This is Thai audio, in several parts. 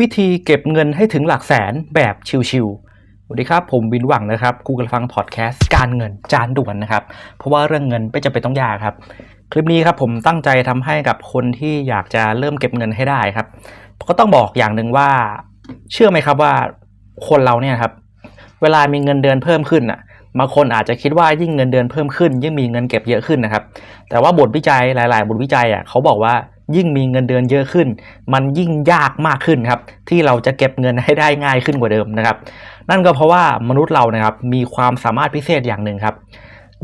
วิธีเก็บเงินให้ถึงหลักแสนแบบชิวๆสวัสดีครับ ผมวินหวังนะครับกูกำลังฟังพอดแคสต์การเงินจานด่วนนะครับ เพราะว่าเรื่องเงินไม่จำเป็นต้องยากครับ คลิปนี้ครับผมตั้งใจทำให้กับคนที่อยากจะเริ่มเก็บเงินให้ได้ครับ ก็ต้องบอกอย่างหนึ่งว่า เชื่อไหมครับว่าคนเราเนี่ยครับ เวลามีเงินเดือนเพิ่มขึ้นอะบางคนอาจจะคิดว่ายิ่งเงินเดือนเพิ่มขึ้น ยิ่งมีเงินเก็บเยอะขึ้นนะครับ แต่ว่าบทวิจัยหลาย ๆ บทวิจัยอะเขาบอกว่า ยิ่งมีเงินเดือนเยอะขึ้น มันยิ่งยากมากขึ้นครับที่เราจะเก็บเงินให้ได้ง่ายขึ้นกว่าเดิมนะครับ นั่นก็เพราะว่ามนุษย์เรานะครับมีความสามารถพิเศษอย่างหนึ่งครับ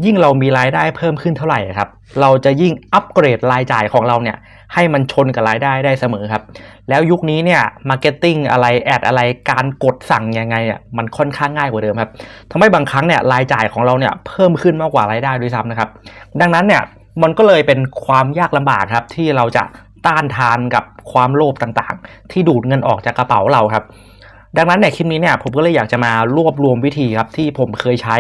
ยิ่งเรามีรายได้เพิ่มขึ้นเท่าไหร่ครับ เราจะยิ่งอัปเกรดรายจ่ายของเราเนี่ยให้มันชนกับรายได้ได้เสมอครับ แล้วยุคนี้เนี่ยมาร์เก็ตติ้งอะไรแอดอะไรการกดสั่งยังไงอะมันค่อนข้างง่ายกว่าเดิมครับทำให้บางครั้งเนี่ยรายจ่ายของเราเนี่ยเพิ่มขึ้นมากกว่ารายได้ด้วยซ้ำนะครับ ดังนั้นเนี่ย มันก็เลยเป็นความยากลำบากครับที่เราจะต้านทานกับความโลภต่างๆ ที่ดูดเงินออกจากกระเป๋าเราครับ ดังนั้นในคลิปนี้เนี่ยผมก็เลยอยากจะมารวบรวมวิธีครับที่ผมเคยใช้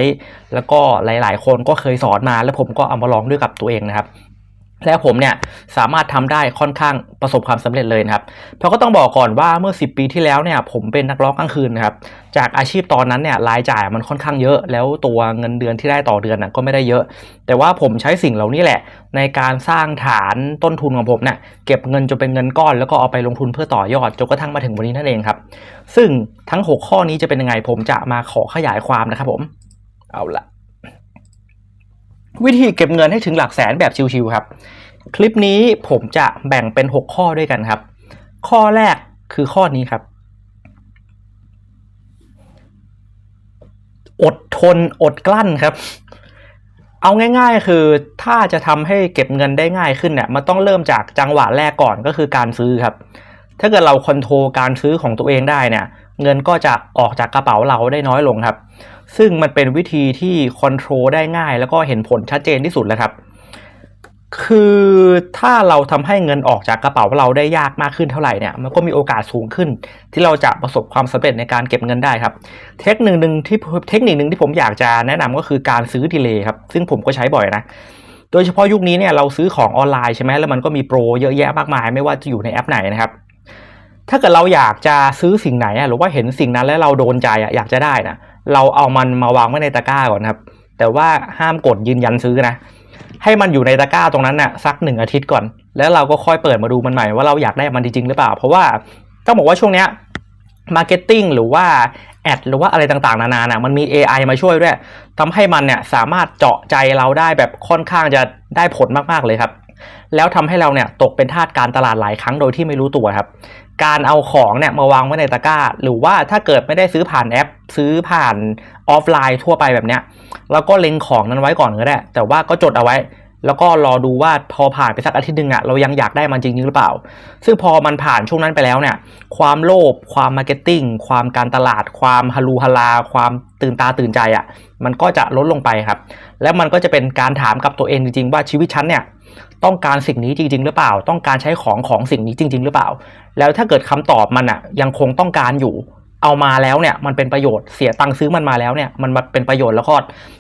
แล้วก็หลาย ๆ คนก็เคยสอนมา แล้วผมก็เอามาลองด้วยกับตัวเองนะครับ และผมเนี่ยสามารถทำได้ค่อนข้างประสบความสำเร็จเลยนะครับเพราะก็ต้องบอกก่อนว่าเมื่อ 10 ปีที่แล้วเนี่ยผมเป็นนักร้องกลางคืนนะครับจากอาชีพตอนนั้นเนี่ยรายจ่ายมันค่อนข้างเยอะ แล้วตัวเงินเดือนที่ได้ต่อเดือนน่ะก็ไม่ได้เยอะ แต่ว่าผมใช้สิ่งเหล่านี้แหละ ในการสร้างฐานต้นทุนของผมเนี่ยเก็บเงินจนเป็นเงินก้อน แล้วก็เอาไปลงทุนเพื่อต่อยอดจนกระทั่งมาถึงวันนี้นั่นเองครับซึ่งทั้ง 6 ข้อนี้จะเป็นยังไงผมจะมาขอขยายความนะครับผมเอาละ วิธีเก็บเงินให้ถึงหลักแสนแบบชิวๆครับ คลิปนี้ผมจะแบ่งเป็น 6 ข้อด้วยกันครับ ข้อแรกคือข้อนี้ครับ อดทนอดกลั้นครับ เอาง่าย ๆ คือถ้าจะทำให้เก็บเงินได้ง่ายขึ้นเนี่ยมันต้องเริ่มจากจังหวะแรกก่อนก็คือการซื้อครับ ถ้าเกิดเราคอนโทรลการซื้อของตัวเองได้เนี่ย เงินก็จะออกจากกระเป๋าเราได้น้อยลงครับ ซึ่งมันเป็นวิธีที่คอนโทรลได้ง่าย แล้วก็เห็นผลชัดเจนที่สุดแล้วครับ คือถ้าเราทำให้เงินออกจากกระเป๋าเราได้ยากมากขึ้นเท่าไหร่เนี่ย มันก็มีโอกาสสูงขึ้น ที่เราจะประสบความสำเร็จในการเก็บเงินได้ครับ เทคนิคหนึ่งที่เทคนิคหนึ่งที่ผมอยากจะแนะนำก็คือการซื้อดีเลย์ครับ ซึ่งผมก็ใช้บ่อยนะโดยเฉพาะยุคนี้เนี่ยเราซื้อของออนไลน์ใช่ไหมแล้วมันก็มีโปรเยอะแยะมากมาย ไม่ว่าจะอยู่ในแอปไหนนะครับ ถ้าเกิดเราอยากจะซื้อสิ่งไหนหรือว่าเห็นสิ่งนั้นแล้วเราโดนใจอะอยากจะได้นะ เราเอามันมาวางไว้ในตะกร้าก่อนครับ แต่ว่าห้ามกดยืนยันซื้อนะ ให้มันอยู่ในตะกร้าตรงนั้นน่ะสักหนึ่งอาทิตย์ก่อน แล้วเราก็ค่อยเปิดมาดูมันใหม่ว่าเราอยากได้มันจริงๆหรือเปล่า เพราะว่าต้องบอกว่าช่วงเนี้ยมาร์เก็ตติ้งหรือว่าแอดหรือว่าอะไรต่างๆ นานาน่ะมันมี AI มาช่วยด้วยทำให้มันเนี่ยสามารถเจาะใจเราได้แบบค่อนข้างจะได้ผลมากๆเลยครับ แล้วทำให้เราเนี่ยตกเป็นทาสการตลาดหลายครั้งโดยที่ไม่รู้ตัวครับ การเอาของเนี่ยมาวางไว้ในตะกร้า หรือว่าถ้าเกิดไม่ได้ซื้อผ่านแอป ซื้อผ่านออฟไลน์ทั่วไปแบบเนี้ยเราก็เล็งของนั้นไว้ก่อนก็ได้ แต่ว่าก็จดเอาไว้ แล้วก็รอดูว่าพอผ่านไปสักอาทิตย์หนึ่งอะเรายังอยากได้มันจริงๆหรือเปล่า ซึ่งพอมันผ่านช่วงนั้นไปแล้วเนี่ย ความโลภความมาร์เก็ตติ้งความการตลาด ความฮารูฮาราความตื่นตาตื่นใจอะมันก็จะลดลงไปครับ แล้วมันก็จะเป็นการถามกับตัวเองจริงๆ ว่าชีวิตฉันเนี่ยต้องการสิ่งนี้จริง ๆ หรือเปล่า ต้องการใช้ของของสิ่งนี้จริง ๆ หรือเปล่า แล้วถ้าเกิดคำตอบมันอะยังคงต้องการอยู่เอามาแล้วเนี่ยมันเป็นประโยชน์เสียตังค์ซื้อมันมาแล้วเนี่ยมันมาเป็นประโยชน์แล้วก็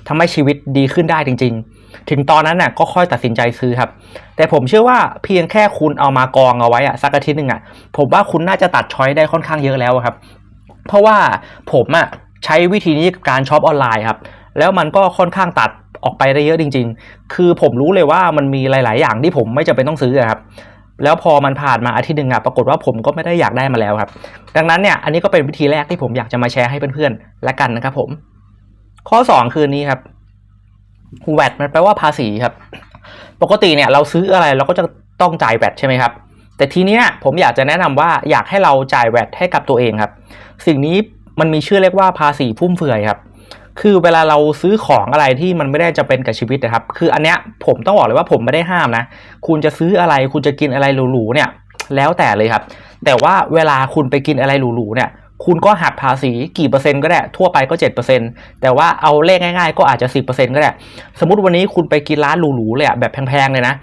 ทำให้ชีวิตดีขึ้นได้จริง ๆ ถึงตอนนั้นน่ะก็ค่อยตัดสินใจซื้อครับ แต่ผมเชื่อว่าเพียงแค่คุณเอามากองเอาไว้อะสักอาทิตย์หนึ่งอะผมว่าคุณน่าจะตัดช้อยได้ค่อนข้างเยอะแล้วครับ เพราะว่าผมอะใช้วิธีนี้กับการช็อปออนไลน์ครับ แล้วมันก็ค่อนข้างตัดออกไปได้เยอะจริง ๆ คือผมรู้เลยว่ามันมีหลาย ๆ อย่างที่ผมไม่จำเป็นต้องซื้อครับแล้วพอมันผ่านมาอาทิตย์หนึ่งอะปรากฏว่าผมก็ไม่ได้อยากได้มาแล้วครับ ดังนั้นเนี่ยอันนี้ก็เป็นวิธีแรกที่ผมอยากจะมาแชร์ให้เพื่อนๆและกันนะครับผม ข้อ 2 คือนี้ครับ แวดมันแปลว่าภาษีครับ ปกติเนี่ยเราซื้ออะไรเราก็จะต้องจ่ายแวดใช่ไหมครับ แต่ทีเนี้ยผมอยากจะแนะนำว่าอยากให้เราจ่ายแวดให้กับตัวเองครับ สิ่งนี้มันมีชื่อเรียกว่าภาษีฟุ่มเฟือยครับคือเวลาเราซื้อของอะไรที่มันไม่ได้จะเป็นกับชีวิตนะครับ คืออันเนี้ยผมต้องบอกเลยว่าผมไม่ได้ห้ามนะ คุณจะซื้ออะไร คุณจะกินอะไรหรูๆเนี่ย แล้วแต่เลยครับ แต่ว่าเวลาคุณไปกินอะไรหรูๆเนี่ย คุณก็หักภาษีกี่เปอร์เซ็นต์ก็ได้ ทั่วไปก็ 7%แต่ว่าเอาเลขง่ายๆ ก็อาจจะ 10%ก็ได้ สมมติวันนี้คุณไปกินร้านหรูๆเลยอะแบบแพงๆ เลยนะ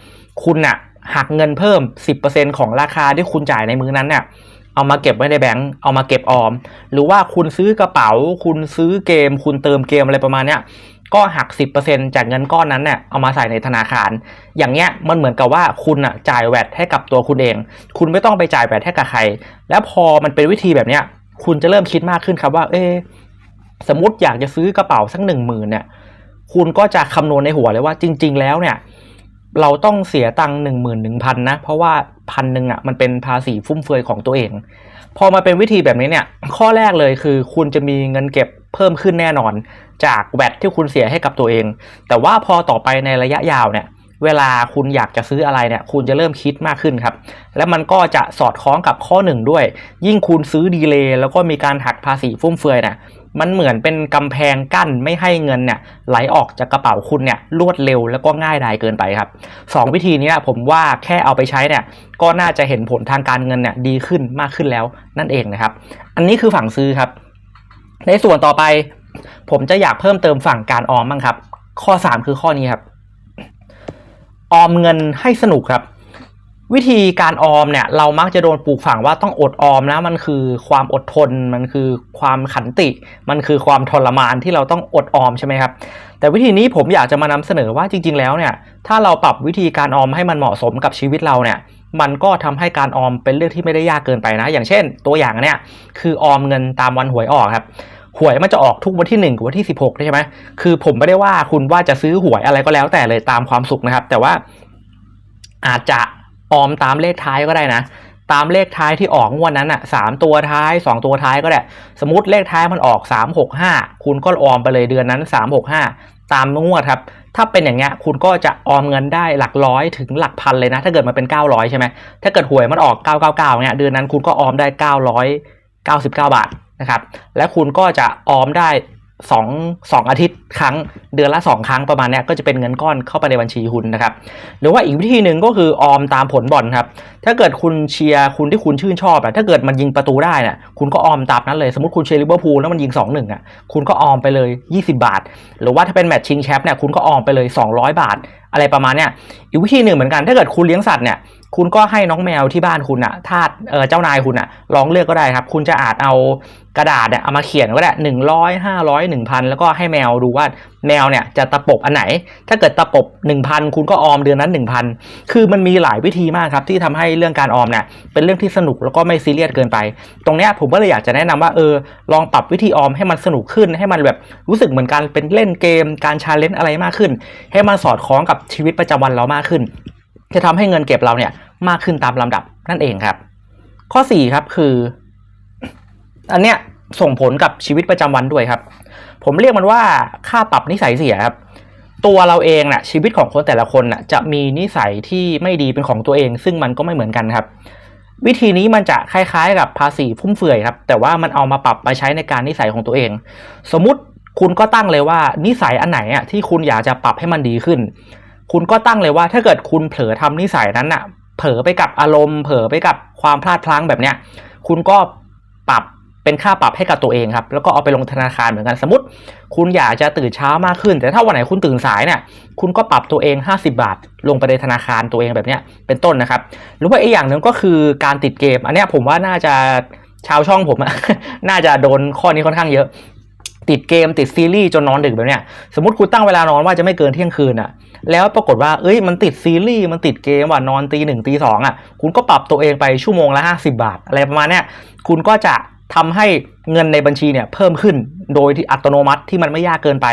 คุณน่ะหักเงินเพิ่ม 10%ของราคาที่คุณจ่ายในมื้อนั้นเนี่ยเอามาเก็บไว้ในแบงก์เอามาเก็บออม หรือว่าคุณซื้อกระเป๋า คุณซื้อเกม คุณเติมเกมอะไรประมาณเนี้ยก็หัก 10%จากเงินก้อนนั้นเนี่ยเอามาใส่ในธนาคาร อย่างเงี้ยมันเหมือนกับว่าคุณอะจ่ายแวดให้กับตัวคุณเอง คุณไม่ต้องไปจ่ายแวดให้กับใคร แล้วพอมันเป็นวิธีแบบเนี้ย คุณจะเริ่มคิดมากขึ้นครับว่า เอสมมติอยากจะซื้อกระเป๋าสักหนึ่งหมื่นเนี่ย คุณก็จะคำนวณในหัวเลยว่าจริง ๆ แล้วเนี่ย เราต้องเสียตังค์หนึ่งหมื่นหนึ่งพันนะ เพราะว่าพันหนึ่งอะมันเป็นภาษีฟุ่มเฟือยของตัวเอง พอมาเป็นวิธีแบบนี้เนี่ย ข้อแรกเลยคือคุณจะมีเงินเก็บเพิ่มขึ้นแน่นอน จากแวดที่คุณเสียให้กับตัวเอง แต่ว่าพอต่อไปในระยะยาวเนี่ย เวลาคุณอยากจะซื้ออะไรเนี่ยคุณจะเริ่มคิดมากขึ้นครับ และมันก็จะสอดคล้องกับข้อหนึ่งด้วย ยิ่งคุณซื้อดีเลย์แล้วก็มีการหักภาษีฟุ่มเฟือยเนี่ยมันเหมือนเป็นกำแพงกั้นไม่ให้เงินเนี่ยไหลออกจากกระเป๋าคุณเนี่ยรวดเร็วแล้วก็ง่ายดายเกินไปครับสองวิธีนี้ผมว่าแค่เอาไปใช้เนี่ยก็น่าจะเห็นผลทางการเงินเนี่ยดีขึ้นมากขึ้นแล้วนั่นเองนะครับ อันนี้คือฝั่งซื้อครับ ในส่วนต่อไป ผมจะอยากเพิ่มเติมฝั่งการออมบ้างครับ ข้อ 3 คือข้อนี้ครับ ออมเงินให้สนุกครับ วิธีการออมเนี่ย เรามักจะโดนปลูกฝังว่าต้องอดออมนะมันคือความอดทน มันคือความขันติ มันคือความทรมานที่เราต้องอดออมใช่ไหมครับ แต่วิธีนี้ผมอยากจะมานำเสนอว่าจริง ๆ แล้วเนี่ย ถ้าเราปรับวิธีการออมให้มันเหมาะสมกับชีวิตเราเนี่ยมันก็ทำให้การออมเป็นเรื่องที่ไม่ได้ยากเกินไปนะ อย่างเช่น ตัวอย่างเนี่ยคือออมเงินตามวันหวยออกครับ หวยมันจะออกทุกวันที่ 1 กับวันที่ 16ใช่ไหมคือผมไม่ได้ว่าคุณว่าจะซื้อหวยอะไรก็แล้วแต่เลยตามความสุขนะครับ แต่ว่าอาจจะออมตามเลขท้ายก็ได้นะ ตามเลขท้ายที่ออกงวดนั้นอะสามตัวท้ายสองตัวท้ายก็ได้ สมมติเลขท้ายมันออกสามหกห้าคุณก็ออมไปเลยเดือนนั้นสามหกห้าตามงวดครับ ถ้าเป็นอย่างเงี้ยคุณก็จะออมเงินได้หลักร้อยถึงหลักพันเลยนะ ถ้าเกิดมันเป็น 900 ใช่ไหมถ้าเกิดหวยมันออก 999เนี่ยเดือนนั้นคุณก็ออมได้ 999 บาท นะครับ และคุณก็จะออมได้สองสองอาทิตย์ครั้งเดือนละสองครั้งประมาณนี้ก็จะเป็นเงินก้อนเข้าไปในบัญชีคุณนะครับ หรือว่าอีกวิธีหนึ่งก็คือออมตามผลบอลครับ ถ้าเกิดคุณเชียร์คุณที่คุณชื่นชอบอะถ้าเกิดมันยิงประตูได้น่ะคุณก็ออมตามนั้นเลย สมมติคุณเชียร์ลิเวอร์พูลแล้วมันยิง2อหนึ่งอะคุณก็ออมไปเลย 20 บาท หรือว่าถ้าเป็นแมตช์ชิงแชมป์เนี่ยคุณก็ออมไปเลย 200 บาท อะไรประมาณเนี้ยอีกวิธีหนึ่งเหมือนกันถ้าเกิดคุณเลี้ยงสัตว์เนี่ยคุณก็ให้น้องแมวที่บ้านคุณอะทาสเออเจ้านายคุณอะลองเลือกก็ได้ครับ คุณจะอาจเอา กระดาษเนี่ยเอามาเขียนก็ได้หนึ่งร้อยห้าร้อยหนึ่งพันแล้วก็ให้แมวดูว่าแมวเนี่ยจะตะปบอันไหน ถ้าเกิดตะปบหนึ่งพันคุณก็ออมเดือนนั้นหนึ่งพันคือมันมีหลายวิธีมากครับที่ทำให้เรื่องการออมเนี่ยเป็นเรื่องที่สนุกแล้วก็ไม่ซีเรียสเกินไป ตรงเนี้ยผมก็เลยอยากจะแนะนำว่าเออลองปรับวิธีออมให้มันสนุกขึ้น ให้มันแบบรู้สึกเหมือนการเป็นเล่นเกม การชาเลนจ์อะไรมากขึ้น ให้มันสอดคล้องกับชีวิตประจำวันเรามากขึ้น จะทำให้เงินเก็บเราเนี่ยมากขึ้นตามลำดับนั่นเองครับ ข้อ4ครับคือ อันเนี้ยส่งผลกับชีวิตประจำวันด้วยครับ ผมเรียกมันว่าค่าปรับนิสัยเสียครับ ตัวเราเองน่ะชีวิตของคนแต่ละคนน่ะจะมีนิสัยที่ไม่ดีเป็นของตัวเอง ซึ่งมันก็ไม่เหมือนกันครับ วิธีนี้มันจะคล้ายๆ กับภาษีฟุ่มเฟือยครับ แต่ว่ามันเอามาปรับมาใช้ในการนิสัยของตัวเอง สมมติคุณก็ตั้งเลยว่านิสัยอันไหนอะที่คุณอยากจะปรับให้มันดีขึ้น คุณก็ตั้งเลยว่าถ้าเกิดคุณเผลอทำนิสัยนั้นอะ เผลอไปกับอารมณ์ เผลอไปกับความพลาดพลั้งแบบเนี้ย คุณก็ปรับ เป็นค่าปรับให้กับตัวเองครับแล้วก็เอาไปลงธนาคารเหมือนกันสมมติ คุณอยากจะตื่นเช้ามากขึ้น แต่ถ้าวันไหนคุณตื่นสายเนี่ยคุณก็ปรับตัวเอง 50 บาท ลงไปในธนาคารตัวเองแบบเนี้ยเป็นต้นนะครับ หรือว่าอีกอย่างหนึ่งก็คือการติดเกม อันนี้ผมว่าน่าจะชาวช่องผมน่าจะโดนข้อนี้ค่อนข้างเยอะ ติดเกมติดซีรีส์จนนอนดึกแบบเนี้ยสมมติคุณตั้งเวลานอนว่าจะไม่เกินเที่ยงคืนอะแล้วปรากฏว่าเอ้ยมันติดซีรีส์มันติดเกมว่ะนอนตีหนึ่งตีสองอะคุณก็ปรับตัวเองไปชั่วโมงละ 50 บาท อะไรประมาณเนี้ยคุณก็จะ ทำให้เงินในบัญชีเนี่ยเพิ่มขึ้นโดยที่อัตโนมัติที่มันไม่ยากเกินไป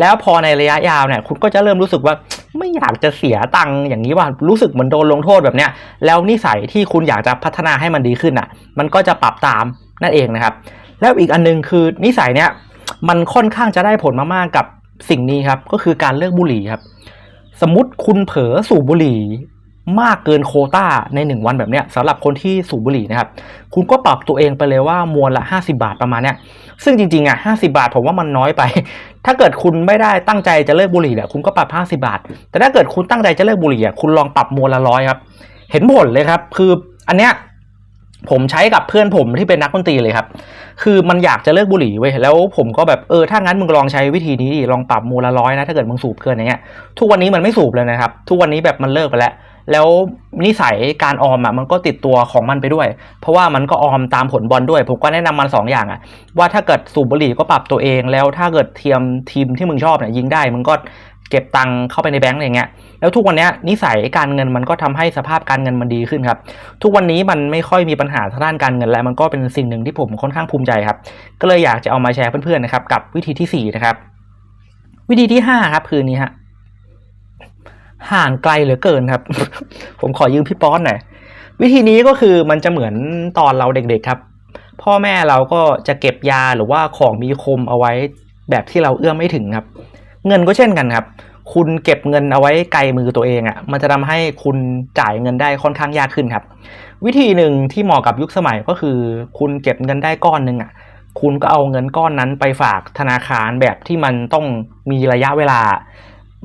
แล้วพอในระยะยาวเนี่ยคุณก็จะเริ่มรู้สึกว่าไม่อยากจะเสียตังค์อย่างนี้ว่ารู้สึกเหมือนโดนลงโทษแบบเนี้ยแล้วนิสัยที่คุณอยากจะพัฒนาให้มันดีขึ้นอะ มันก็จะปรับตามนั่นเองนะครับ แล้วอีกอันนึงคือนิสัยเนี่ยมันค่อนข้างจะได้ผลมากๆกับสิ่งนี้ครับก็คือการเลิกบุหรี่ครับ สมมติคุณเผลอสูบบุหรี่ มากเกินโคต้าในหนึ่งวันแบบเนี้ยสำหรับคนที่สูบบุหรี่นะครับ คุณก็ปรับตัวเองไปเลยว่ามวลละ 50 บาทประมาณเนี้ยซึ่งจริงๆอะ50 บาทผมว่ามันน้อยไป ถ้าเกิดคุณไม่ได้ตั้งใจจะเลิกบุหรี่เนี่ยคุณก็ปรับ 50 บาท แต่ถ้าเกิดคุณตั้งใจจะเลิกบุหรี่อะคุณลองปรับมวลละร้อยครับ เห็นผลเลยครับ คืออันเนี้ยผมใช้กับเพื่อนผมที่เป็นนักดนตรีเลยครับ คือมันอยากจะเลิกบุหรี่เว้ย แล้วผมก็แบบเออ ถ้างั้นมึงลองใช้วิธีนี้ดิ ลองปรับมูลละร้อยนะ ถ้าเกิดมึงสูบเกินอย่างเงี้ย ทุกวันนี้มันไม่สูบเลยนะครับ ทุกวันนี้แบบมันเลิกไปแล้ว แล้วนิสัยการออมอะมันก็ติดตัวของมันไปด้วย เพราะว่ามันก็ออมตามผลบอลด้วย ผมก็แนะนำมันสองอย่างอะ ว่าถ้าเกิดสูบบุหรี่ก็ปรับตัวเอง แล้วถ้าเกิดเทียมทีมที่มึงชอบเนี่ยยิงได้มึงก็เก็บตังค์เข้าไปในแบงก์อะไรเงี้ย แล้วทุกวันนี้นิสัยการเงินมันก็ทำให้สภาพการเงินมันดีขึ้นครับ ทุกวันนี้มันไม่ค่อยมีปัญหาทางด้านการเงินแล้วมันก็เป็นสิ่งหนึ่งที่ผมค่อนข้างภูมิใจครับ ก็เลยอยากจะเอามาแชร์เพื่อนๆนะครับกับวิธีที่สี่นะครับ วิธีที่ห้าครับคือนี้ฮะ ห่างไกลเหลือเกินครับ ผมขอยืมพี่ป๊อนหน่อยวิธีนี้ก็คือมันจะเหมือนตอนเราเด็กๆครับ พ่อแม่เราก็จะเก็บยาหรือว่าของมีคมเอาไว้แบบที่เราเอื้อมไม่ถึงครับ เงินก็เช่นกันครับ คุณเก็บเงินเอาไว้ไกลมือตัวเองอะ่ะ มันจะทำให้คุณจ่ายเงินได้ค่อนข้างยากขึ้นครับ วิธีหนึ่งที่เหมาะกับยุคสมัยก็คือ คุณเก็บเงินได้ก้อนหนึ่งอะ คุณก็เอาเงินก้อนนั้นไปฝากธนาคารแบบที่มันต้องมีระยะเวลา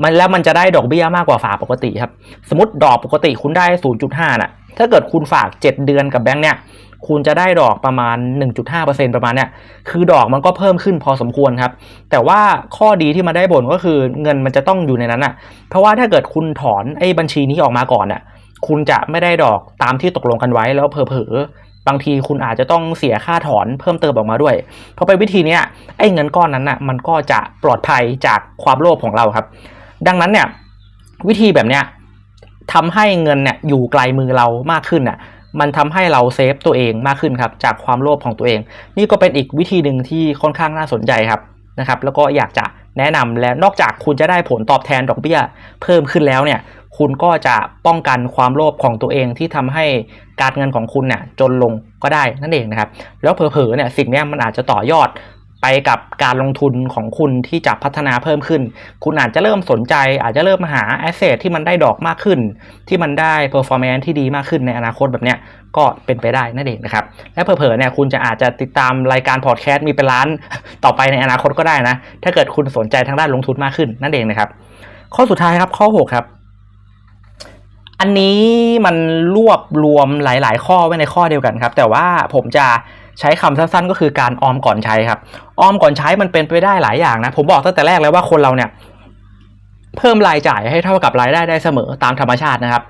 มันแล้วมันจะได้ดอกเบี้ยมากกว่าฝากปกติครับ สมมติดอกปกติคุณได้ 0.5 น่ะ ถ้าเกิดคุณฝาก 7 เดือนกับแบงค์เนี่ย คุณจะได้ดอกประมาณ 1.5%ประมาณเนี่ย คือดอกมันก็เพิ่มขึ้นพอสมควรครับ แต่ว่าข้อดีที่มันได้ผลก็คือเงินมันจะต้องอยู่ในนั้นอะ เพราะว่าถ้าเกิดคุณถอนไอ้บัญชีนี้ออกมาก่อนน่ะ คุณจะไม่ได้ดอกตามที่ตกลงกันไว้แล้วเผลอๆบางทีคุณอาจจะต้องเสียค่าถอนเพิ่มเติมออกมาด้วย เพราะไปวิธีเนี้ยไอ้เงินก้อนนั้นน่ะมันก็จะปลอดภัยจากความโลภของเราครับ ดังนั้นเนี่ยวิธีแบบเนี้ยทำให้เงินเนี่ยอยู่ไกลมือเรามากขึ้นน่ะมันทำให้เราเซฟตัวเองมากขึ้นครับจากความโลภของตัวเอง นี่ก็เป็นอีกวิธีหนึ่งที่ค่อนข้างน่าสนใจครับนะครับ แล้วก็อยากจะแนะนำและนอกจากคุณจะได้ผลตอบแทนดอกเบี้ย เพิ่มขึ้นแล้วเนี่ย คุณก็จะป้องกันความโลภของตัวเองที่ทำให้การเงินของคุณเนี่ยจนลงก็ได้นั่นเองนะครับ แล้วเผลอๆเนี่ยสิ่งนี้มันอาจจะต่อยอด ไปกับการลงทุนของคุณที่จะพัฒนาเพิ่มขึ้น คุณอาจจะเริ่มสนใจ อาจจะเริ่มหาแอสเซทที่มันได้ดอกมากขึ้น ที่มันได้เพอร์ฟอร์แมนซ์ที่ดีมากขึ้นในอนาคตแบบเนี้ยก็เป็นไปได้นั่นเองนะครับ และเผลอๆเนี่ยคุณจะอาจจะติดตามรายการพอดแคสต์มีเป็นล้านต่อไปในอนาคตก็ได้นะ ถ้าเกิดคุณสนใจทางด้านลงทุนมากขึ้นนั่นเองนะครับ ข้อสุดท้ายครับข้อ 6 ครับ อันนี้มันรวบรวมหลาย ๆ ข้อไว้ในข้อเดียวกันครับ แต่ว่าผมจะ ใช้คำสั้นๆก็คือการออมก่อนใช้ครับ ออมก่อนใช้มันเป็นไปได้หลายอย่างนะ ผมบอกตั้งแต่แรกแล้วว่าคนเราเนี่ย เพิ่มรายจ่ายให้เท่ากับรายได้ได้เสมอตามธรรมชาตินะครับ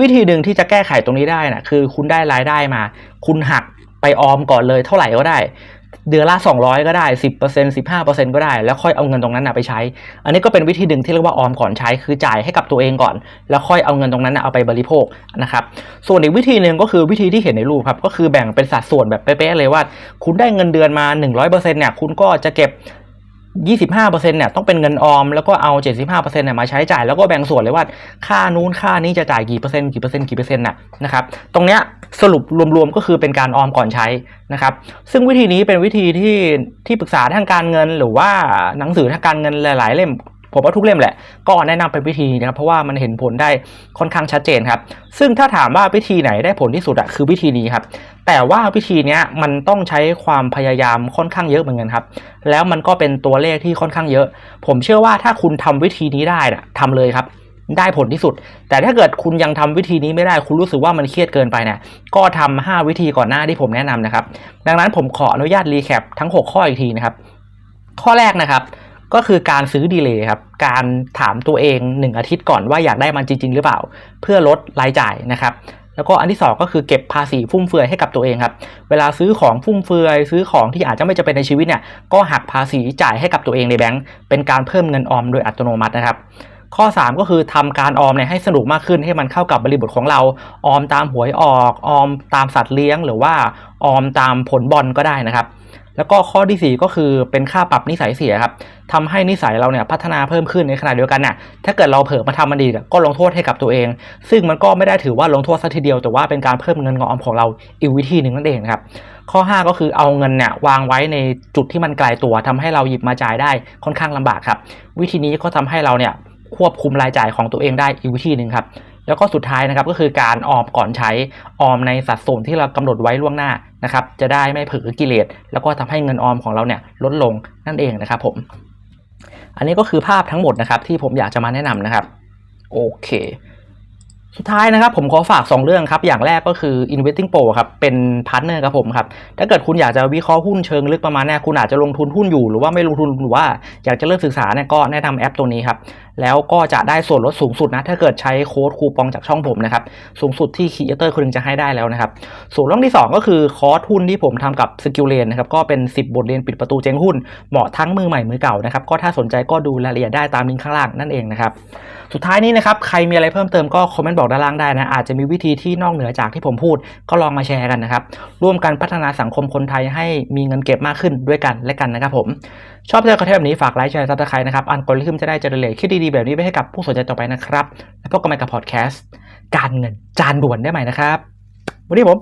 วิธีหนึ่งที่จะแก้ไขตรงนี้ได้นะคือ คุณได้รายได้มา คุณหักไปออมก่อนเลยเท่าไหร่ก็ได้ เดือนละ 200 ก็ได้ 10% 15%ก็ได้ แล้วค่อยเอาเงินตรงนั้นนะไปใช้ อันนี้ก็เป็นวิธีหนึ่งที่เรียกว่าออมก่อนใช้ คือจ่ายให้กับตัวเองก่อน แล้วค่อยเอาเงินตรงนั้นนะเอาไปบริโภคนะครับ ส่วนอีกวิธีหนึ่งก็คือวิธีที่เห็นในรูปครับ ก็คือแบ่งเป็นสัดส่วนแบบเป๊ะๆเลยว่า คุณได้เงินเดือนมา 100%เนี่ย คุณก็จะเก็บ 25%เนี่ยต้องเป็นเงินออมแล้วก็เอา 75%เนี่ยมาใช้จ่ายแล้วก็แบ่งส่วนเลยว่าค่านู้นค่านี้จะจ่ายกี่เปอร์เซ็นต์กี่เปอร์เซ็นต์กี่เปอร์เซ็นต์น่ะนะครับตรงเนี้ยสรุปรวมๆก็คือเป็นการออมก่อนใช้นะครับซึ่งวิธีนี้เป็นวิธีที่ที่ปรึกษาทางการเงิน หรือว่าหนังสือทางการเงินหลาย ๆ เล่ม ผมว่าทุกเล่มแหละ ก็แนะนำเป็นวิธีนะครับเพราะว่ามันเห็นผลได้ค่อนข้างชัดเจนครับ ซึ่งถ้าถามว่าวิธีไหนได้ผลที่สุดอะคือวิธีนี้ครับ แต่ว่าวิธีนี้มันต้องใช้ความพยายามค่อนข้างเยอะเหมือนกันครับ แล้วมันก็เป็นตัวเลขที่ค่อนข้างเยอะ ผมเชื่อว่าถ้าคุณทำวิธีนี้ได้นะทำเลยครับได้ผลที่สุด แต่ถ้าเกิดคุณยังทำวิธีนี้ไม่ได้ คุณรู้สึกว่ามันเครียดเกินไปเนี่ย ก็ทำ5วิธีก่อนหน้าที่ผมแนะนำนะครับ ดังนั้นผมขออนุญาตรีแคปทั้ง 6 ข้ออีกทีนะครับ ข้อแรกนะครับ ก็คือการซื้อดีเลย์ครับ การถามตัวเอง 1 อาทิตย์ก่อนว่าอยากได้มันจริง ๆ หรือเปล่า เพื่อลดรายจ่ายนะครับ แล้วก็อันที่สองก็คือเก็บภาษีฟุ่มเฟือยให้กับตัวเองครับ เวลาซื้อของฟุ่มเฟือย ซื้อของที่อาจจะไม่จำเป็นในชีวิตเนี่ย ก็หักภาษีจ่ายให้กับตัวเองในแบงก์ เป็นการเพิ่มเงินออมโดยอัตโนมัตินะครับข้อ 3 ก็คือทำการออมเนี่ยให้สนุกมากขึ้นให้มันเข้ากับบริบทของเรา ออมตามหวยออก ออมตามสัตว์เลี้ยง หรือว่าออมตามผลบอลก็ได้นะครับ แล้วก็ข้อทีสี่ 4 ก็คือเป็นค่าปรับนิสัยเสียครับทำให้นิสัยเราเนี่ยพัฒนาเพิ่มขึ้นในขณะเดียวกันน่ะถ้าเกิดเราเผลอมาทำมันดีก็ลงโทษให้กับตัวเอง ซึ่งมันก็ไม่ได้ถือว่าลงโทษสัทีเดียว แต่ว่าเป็นการเพิ่มเงินออมของเราอีกวิธีหนึ่งนั่นเองครับข้อ 5 ก็คือเอาเงินเนี่ยวางไว้ในจุดที่มันไกลตัวทำให้เราหยิบมาจ่ายได้ค่อนข้างลำบากครับ วิธีนี้ก็ทำให้เราเนี่ยควบคุมรายจ่ายของตัวเองได้อีกวิธีหนึ่งครับ แล้วก็สุดท้ายนะครับก็คือการออมก่อนใช้ออมในสัดส่วนที่เรากำหนดไว้ล่วงหน้านะครับ จะได้ไม่เผลอกิเลสแล้วก็ทำให้เงินออมของเราเนี่ยลดลงนั่นเองนะครับผม อันนี้ก็คือภาพทั้งหมดนะครับ ที่ผมอยากจะมาแนะนำนะครับ โอเค สุดท้ายนะครับ ผมขอฝาก 2 เรื่องครับ อย่างแรกก็คือ Investing Pro ครับเป็นพาร์ทเนอร์ครับผมครับถ้าเกิดคุณอยากจะวิเคราะห์หุ้นเชิงลึกประมาณนี้คุณอาจจะลงทุนหุ้นอยู่หรือว่าไม่ลงทุนหรือว่าอยากจะเริ่มศึกษาเนี่ยก็แนะนำแอปตัวนี้ครับ แล้วก็จะได้ส่วนลดสูงสุดนะ ถ้าเกิดใช้โค้ดคูปองจากช่องผมนะครับ สูงสุดที่คีเอเตอร์คนหนึงจะให้ได้แล้วนะครับ ส่วนเรื่องที่ 2 ก็คือคอร์สหุ้นที่ผมทำกับสกิลเลนนะครับ ก็เป็น 10 บทเรียนปิดประตูเจ๊งหุ้น เหมาะทั้งมือใหม่มือเก่านะครับ ก็ถ้าสนใจก็ดูรายละเอียดได้ตามลิงก์ข้างล่างนั่นเองนะครับ สุดท้ายนี้นะครับ ใครมีอะไรเพิ่มเติมก็คอมเมนต์บอกด้านล่างได้นะ อาจจะมีวิธีที่นอกเหนือจากที่ผมพูด ก็ลองมาแชร์กันนะครับ ร่วมกันพัฒนาสังคมคนไทยให้มีเงินเก็บมากขึ้นด้วยกันและกันนะครับผม ชอบเจอคอนเทนต์แบบนี้ฝากไลค์แชร์ซับสไครต์นะครับอันกอริทึมจะได้เจริญคลิปดีๆ แบบนี้ไปให้กับผู้สนใจต่อไปนะครับ แล้วพบกันใหม่กับพอดแคสต์การเงินจานด่วนได้ใหม่นะครับ วันนี้ผม